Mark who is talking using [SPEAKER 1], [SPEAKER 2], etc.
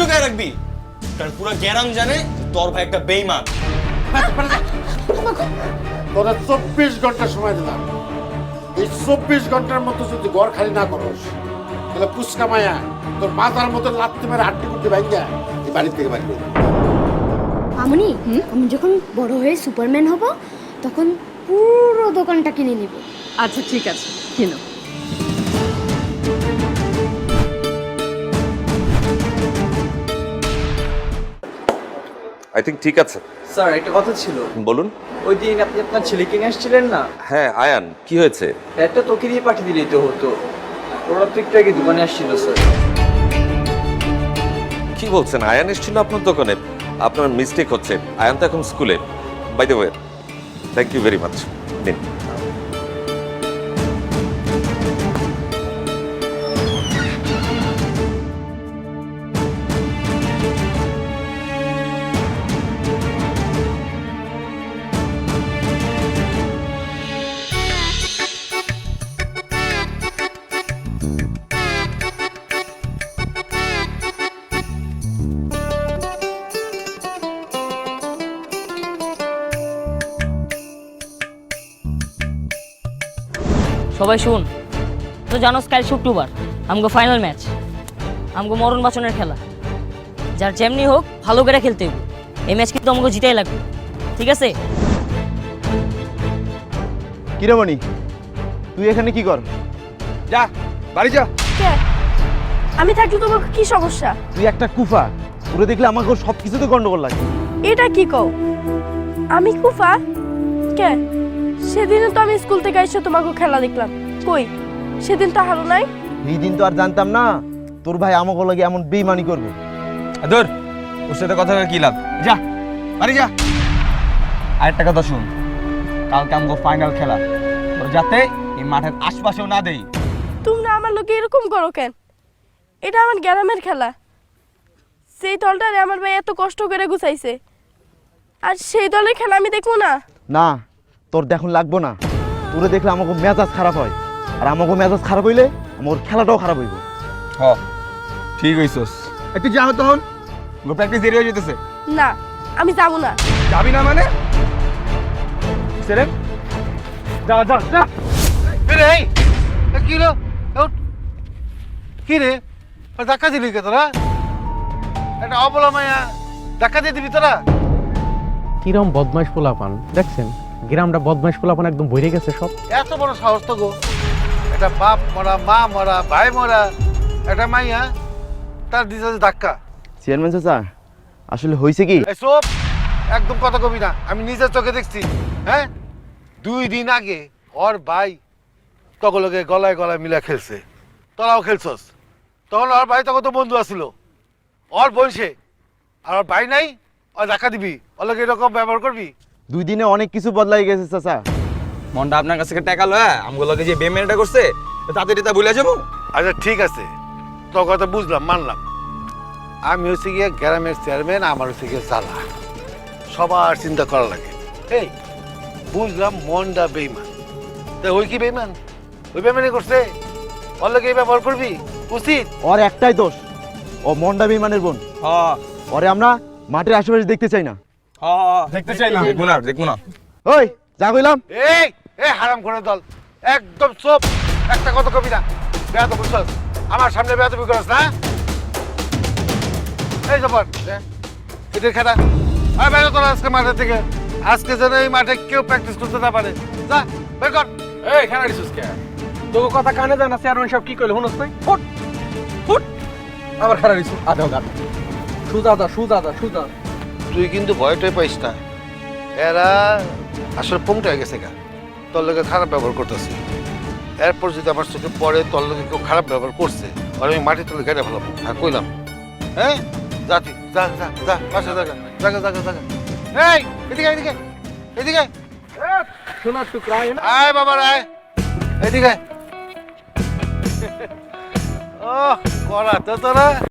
[SPEAKER 1] লুকায় রাখবি। কারণ পুরো গ্যারাম জানে যে তোর ভাই একটা বেইমান।
[SPEAKER 2] তোরা চব্বিশ ঘণ্টা সময় দিলাম। এই চব্বিশ ঘণ্টার মতো যদি ঘর খালি না করস তাহলে পুচকা মায়া তোর মাথার মতো লাত্তি মেরে হাড্ডি কুড্ডি ভাঙ্গা এই বাড়ির থেকে বাড়ি
[SPEAKER 3] আমনি আমি যখন বড় হয়ে সুপারম্যান হব তখন পুরো দোকানটা কিনে নিব।
[SPEAKER 4] আচ্ছা ঠিক আছে কিনো।
[SPEAKER 5] আই থিঙ্ক ঠিক আছে।
[SPEAKER 6] স্যার একটা কথা ছিল।
[SPEAKER 5] বলুন।
[SPEAKER 6] ওই দিন আপনি আপনার ছেলেকে নিয়ে আসছিলেন না?
[SPEAKER 5] হ্যাঁ আয়ান কি হয়েছে?
[SPEAKER 6] একটা তোকে দিয়ে পাঠিয়ে দিলেই তো হতো। ওরা তো একটু আগে দোকানে আসছিল স্যার
[SPEAKER 5] কি বলছেন? আয়ান এসেছিল আপনার দোকানে? আপনার মিস্টেক হচ্ছে। আয়ান তো এখন স্কুলে by the way thank you very much নিন।
[SPEAKER 7] সবাই শুন। তো জানোস কাল শুক্রবার আমগো ফাইনাল ম্যাচ আমগো মরণ বাঁচনের খেলা। যার যেমনি হোক ভালো করে খেলতে হবে এই ম্যাচ কিন্তু আমাকে জিতাই লাগবে। ঠিক আছে?
[SPEAKER 8] কিরে মনি তুই এখানে কি কর? যা বাড়ি যা।
[SPEAKER 9] আমি থাকলে তোমার কি সমস্যা?
[SPEAKER 8] তুই একটা কুফা পুরো দেখলে আমাকে সব কিছুতে গন্ডগোল লাগে।
[SPEAKER 9] এটা কি কও? আমি কুফা? কে? সেদিনে তো আমি স্কুল থেকে এসে তোমাকে খেলা দেখলাম। কই? সেদিন তো হারো নাই?
[SPEAKER 8] এই দিন তো আর জানতাম না তোর ভাই আমাকে লাগে এমন বেইমানি করবে।
[SPEAKER 10] ধর ওর সাথে কথা বলে কি লাভ? যা বাড়ি যা। আরেকটা কথা শুন কালকে আমগো ফাইনাল খেলা। তোর যাতে এই মাঠের আশপাশেও না দেই।
[SPEAKER 9] তোমরা আমার লোকে এরকম করো কেন? এটা আমার গ্রামের খেলা। সেই দলটারে আমার ভাই এত কষ্ট করে গুছাইছে। আর সেই দলের খেলা আমি দেখব না?
[SPEAKER 8] না তোর দেখুন লাগবো না। তোরে দেখলে আমাকে মেজাজ খারাপ হয়। আর আমাকে মেজাজ খারাপ হইলে আমার খেলাটাও খারাপ হইব।
[SPEAKER 10] হ ঠিক হইছস। একটু যা তখন গো প্র্যাকটিস দেরি হয়ে যেতেছে।
[SPEAKER 9] না আমি যাব না।
[SPEAKER 10] যাবি না মানে? সেরেন। যা যা যা।
[SPEAKER 2] রে কি রে? কি রে? ধাক্কা দিলি কে তোরা? একটা অবলা মায়া। ধাক্কা দিয়ে দিবি তোরা?
[SPEAKER 11] কিরম বদমাইশ পোলাপান দেখছেন? গ্রামটা বদমাইশ পোলাপান একদম বইরে গেছে সব।
[SPEAKER 2] এত বড় সাহস তো গো। একটা বাপ মরা মা মরা ভাই মরা একটা মাইয়া তার দিতে ধাক্কা।
[SPEAKER 8] চেয়ারম্যান চাচা আসলে হয়েছে কি?
[SPEAKER 2] এসব একদম কথা কবি না। আমি নিজের চোখে দেখছি হ্যাঁ? দুই দিন আগে ওর ভাই তগলকে গলায় গলায় মিলা খেলছে। তোরাও খেলছস। তখন ওর ভাই তখন তো বন্ধু আসছিল ওর বয়সে আর ওর ভাই নাই ওর ধাক্কা দিবি। ওর এরকম ব্যবহার করবি?
[SPEAKER 8] দুই দিনে অনেক কিছু বদলাই গেছে চাচা।
[SPEAKER 10] মনটা আপনার কাছে থেকে টাকা লয় আমগো লগে যে বেমেনটা করছে তাদের এটা ভুলে যাব?
[SPEAKER 2] আচ্ছা ঠিক আছে। তোর কথা বুঝলাম মানলাম। আমি হচ্ছে গিয়ে গ্রামের চেয়ারম্যান আমার হচ্ছে গিয়ে জ্বালা সবার চিন্তা করা লাগে। এই বুঝলাম মনটা বেইমান তা ওই কি বেইমান ওই বেইমানি করছে? ওর লোক এই ব্যবহার করবি? উচিত?
[SPEAKER 8] ওর একটাই দোষ ও মন্ডা বেইমানের বোন।
[SPEAKER 10] হ্যাঁ।
[SPEAKER 8] ওরে আমরা মাঠের আশেপাশে দেখতে চাই না।
[SPEAKER 10] হ্যাঁ দেখতে চাই না। দেখব না দেখব না।
[SPEAKER 8] ওই যা কইলাম।
[SPEAKER 2] এই এই হারাম করে দল। একদম চোপ। একটা কথা কবি না। বেয়া তো বুঝছস। আমার সামনে বেয়া তুমি করস না। এই জবর এদের খেলা। আর বেরো তোর আজকে মাঠের থেকে আজকে যেন এই মাঠে কেউ প্র্যাকটিস করতে না পারে। যা বের কর।
[SPEAKER 11] এই খেলা দিছিস কে? তোকে কথা কানে যায় না চেয়ারম্যান সব কি কইলে শুনছ তুই? ফুট ফুট। আবার খেলা দিছিস। আদা গাদ সুজা দা সুজা দা সুজা
[SPEAKER 2] তুই কিন্তু ভয়টাই পাইস না। এরা আসলে হয়ে গেছে গা। তোর লোকে খারাপ ব্যবহার করতেছে। এরপর যদি আমার চোখে পড়ে, তোর লোকে কেউ খারাপ ব্যবহার করছে, আর আমি মাটি তুলে কেটে ফেলাবো। হ্যাঁ কইলাম। হ্যাঁ? জাতি যা যা যা, পাশে জায়গা জায়গা জায়গা জায়গা এই, এদিকে এদিকে এদিকে
[SPEAKER 11] সোনার টুকরা
[SPEAKER 2] আয়। বাবা, আয়। এদিকে ও করা তো তোরা।